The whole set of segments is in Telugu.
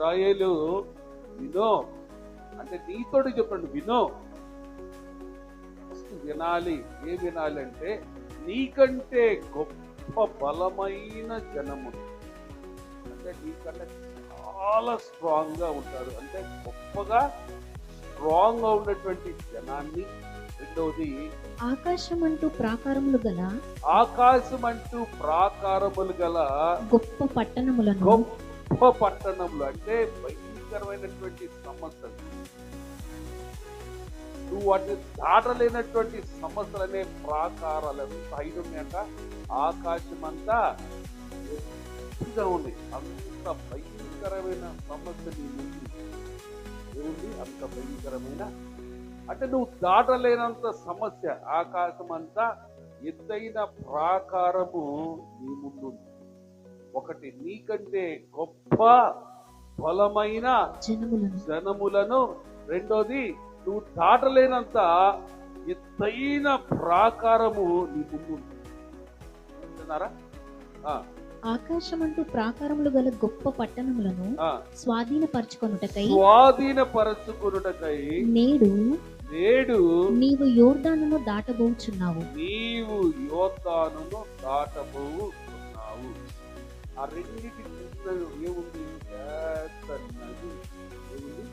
ఇస్రాయేలు వినో. అంటే నీతోటి చెప్పండి వినో. ఫస్ట్ వినాలి ఏ వినాలి అంటే నీకంటే గొప్ప బలమైన జనము. అంటే నీకంటే చాలా స్ట్రాంగ్గా ఉంటారు. అంటే గొప్పగా స్ట్రాంగ్గా ఉన్నటువంటి జనాన్ని. రెండవది ఆకాశం అంటూ ప్రాకారములు గల ఆకాశం అంటూ ప్రాకారములు గల గొప్ప పట్టణములను గొప్ప పట్టణంలో అంటే భయంకరమైనటువంటి సమస్యలు. నువ్వు వాటిని దాటలేనటువంటి సమస్యలు అనే ప్రాకారాలు. ఎంత ఆకాశం అంతా ఎత్తుగా ఉంది. అంత భయంకరమైన సమస్య ఏముంది అంత భయంకరమైన. అంటే నువ్వు దాటలేనంత సమస్య. ఆకాశం అంతా ఎత్తైన ప్రాకారము నీ ముందుంది ఒకటి నీకంటే గొప్ప బలమైన జనములను. రెండోది నువ్వు దాటలేనంత ఎత్తైన ప్రాకారము నీ ముందుంది వింటున్నారా? ఆ, ఆకాశం అంటూ ప్రాకారములు గల గొప్ప పట్టణములను ఆ. స్వాధీనపరచుకొనుటకై స్వాధీనపరచుకున్నటకై నేడు నేడు నీవు యోర్దానును దాటబోచున్నావు. నీవు యోతాను దాటబోతున్నావు ఆ రెండింటి మధ్య ఏముంది? పెద్ద నది. ఏముంది?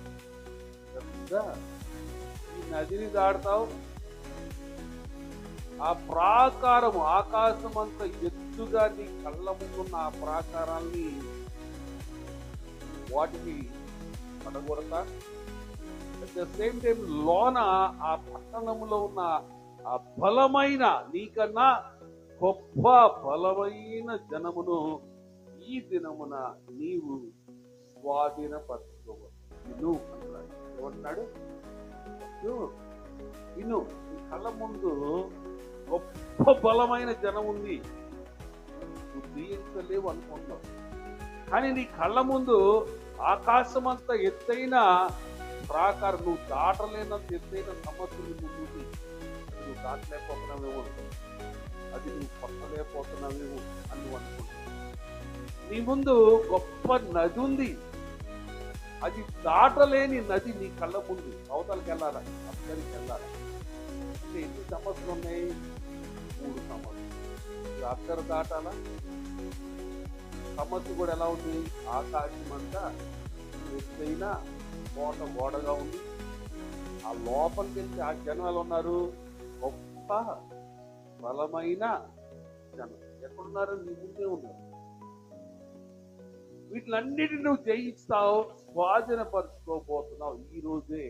పెద్ద ఈ నదిని దాడతావు ఆ ప్రాకారము ఆకాశం అంత ఎత్తుగా నీ కళ్ళ ముందున్న ఆ ప్రాకారాన్ని వాటిని పడగొడతా. అట్ ద సేమ్ టైం లోన ఆ పట్టణంలో ఉన్న ఆ బలమైన నీకన్నా గొప్ప బలమైన జనమును ఈ దినమున నీవు స్వాధీనపరచుకోవచ్చు విను అంటున్నాడు. ఏమంటున్నాడు విను. విను నీ కళ్ళ ముందు గొప్ప బలమైన జనం ఉంది. నువ్వు జయించలేవు అనుకుంటున్నావు కానీ నీ కళ్ళ ముందు ఆకాశం అంత ఎత్తైన ప్రాకారం నువ్వు దాటలేనంత ఎత్తైన సమస్యలు ముందు నువ్వు దాటలేకపోతున్నావేమో. అది నువ్వు కొట్టలేకపోతున్నావేమో అని నువ్వు నీ ముందు గొప్ప నది ఉంది. అది దాటలేని నది నీ కళ్ళ ముందు. అవతలకి వెళ్ళాలా? అక్కడికి వెళ్ళాలి? అంటే ఎన్ని సమస్యలు ఉన్నాయి? మూడు సమస్యలు. అక్కడ దాటాలా? సమస్య కూడా ఎలా ఉంది? ఆకాశం అంతా ఎత్తైన కోట గోడగా ఉంది. ఆ లోపలికి వెళ్తే ఆ జనాలు ఉన్నారు. గొప్ప బలమైన జనం. ఎక్కడున్నారు నీ ముందే ఉన్నారు. వీటిలన్నిటిని నువ్వు జయిస్తావు స్వాధీనపరచుకోబోతున్నావు ఈ రోజే.